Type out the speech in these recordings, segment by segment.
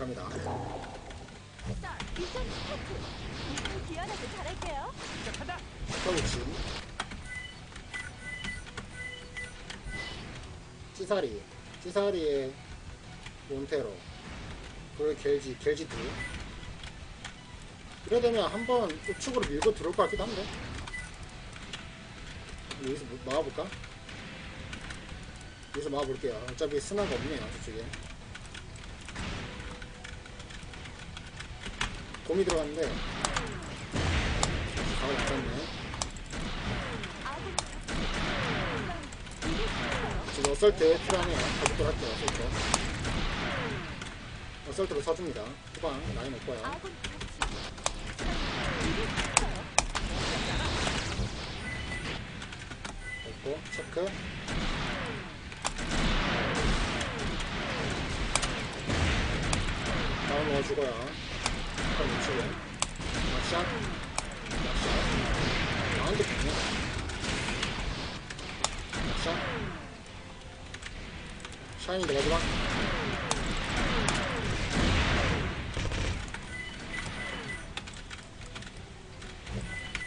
시작합니다. 미션 스타트. 이걸 기원하게 잘할게요. 시작한다. 서울치 찌사리 찌사리의 몬테로 그리고 겔지 겔지 둘 이래 되면 한번 우측으로 밀고 들어올 것 같기도 한데 여기서 뭐- 막아볼까? 여기서 막아볼게요 어차피 스나가 없네요 저쪽에 곰이 들어갔는데 수 있어요. 지금 어설트 필요하네요. 가족들 할게요, 어설트. 어설트로 서줍니다. 후방 라인 없고요. 없고, 체크. 다운 넣어주고요. 한번 놓치고. 락샷. 락샷. 나한테 좋네. 락샷. 샤이니 내가지마.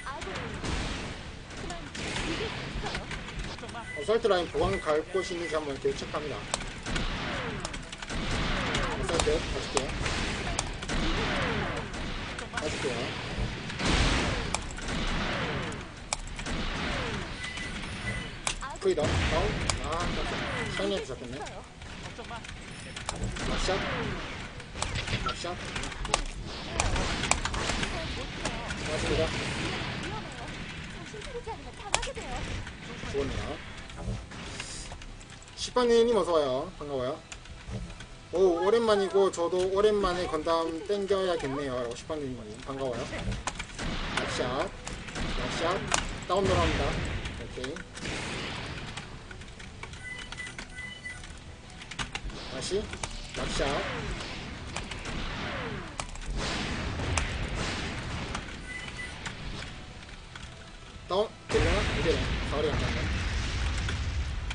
아군 그만 이길 수 있어요. 걱정 마. 어설트 라인 보강 갈 곳이 있는지 한번 체크합니다. 어설트 가줄게요. 가줄게요. 아군 프리다 다운. 아, 깜짝. 샤이니한테 잡혔네. 락샷. 락샷. 맞습니다. 죽었네요. 시빵님 어서와요. 반가워요. 오, 오랜만이고, 저도 오랜만에 건담 땡겨야겠네요. 라고 시빵님 반가워요. 락샷. 락샷. 다운 돌아옵니다. 오케이. 다시. 락샷. 다운. 되려나? 이제 가을이 안 갔네.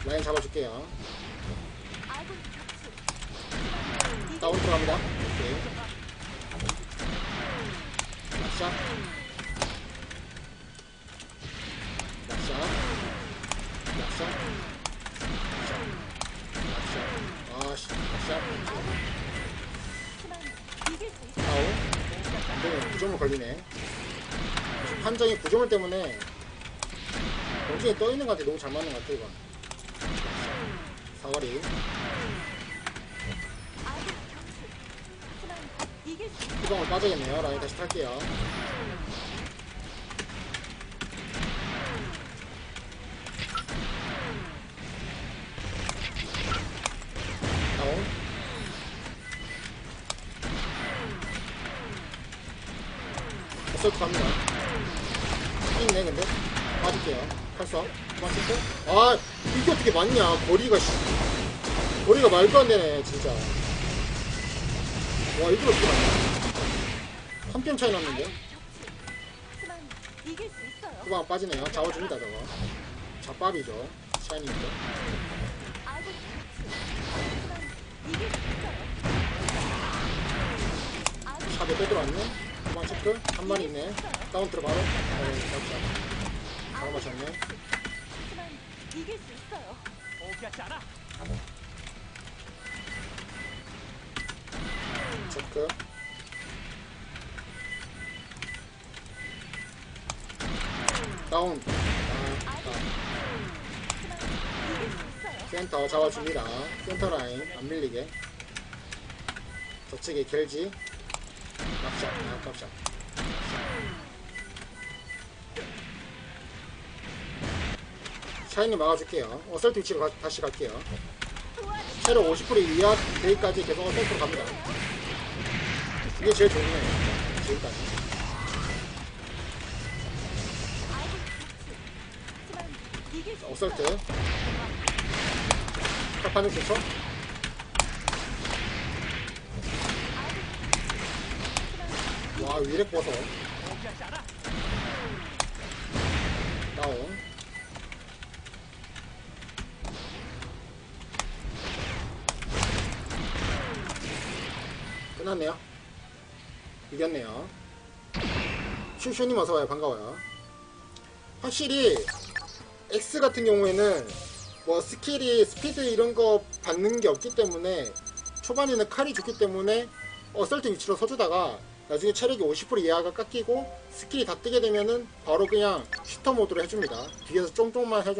라인 잡아줄게요. 다운 들어갑니다. 오케이. 락샷. 아씨, 락샷. 그만 이길 수 있어요. 다운. 안 되네. 구조물 걸리네. 판정이 구조물 때문에 공중에 떠있는 것 같아. 너무 잘 맞는 것 같아, 이거. 사거리. 수 있어요. 후방을 빠져야겠네요. 라인 다시 탈게요. 다운. 어설트 갑니다. 있네, 근데. 빠질게요. 그만 칠게. 아, 이게 어떻게 맞냐. 거리가, 씨. 거리가 말도 안 되네, 진짜. 와, 이걸 어떻게 맞냐. 한뼘 차이 났는데? 후방 빠지네요. 잡아줍니다, 저거. 잡밥이죠. 샤이니인데. 샵에 또 들어왔네. 후방 체크. 한 마리 있네. 다운트로 바로. 네, 잡자. 바로 맞췄네. 체크. 다운. 아. 센터 잡아줍니다. 센터 라인 안 밀리게. 저측에 겔지. 납샷. 아, 납샷. 샤이니 막아줄게요. 어설트 위치로 가- 다시 갈게요. 체력 50% 이하 데이까지 계속 어설트로 갑니다. 이게 제일 좋네요. 지금까지. 수 어설트. 있어요. 탑하는 좋죠? 와, 위례 뻗어. 다운. 끝났네요. 이겼네요. 슈슈님 어서와요. 반가워요. 확실히 X 같은 경우에는 뭐 스킬이 스피드 이런 거 받는 게 없기 때문에 초반에는 칼이 좋기 때문에 어설트 위치로 서주다가 나중에 체력이 50% 이하가 깎이고 스킬이 다 뜨게 되면은 바로 그냥 슈터 모드로 해줍니다. 뒤에서 쫑쫑만 해줍니다.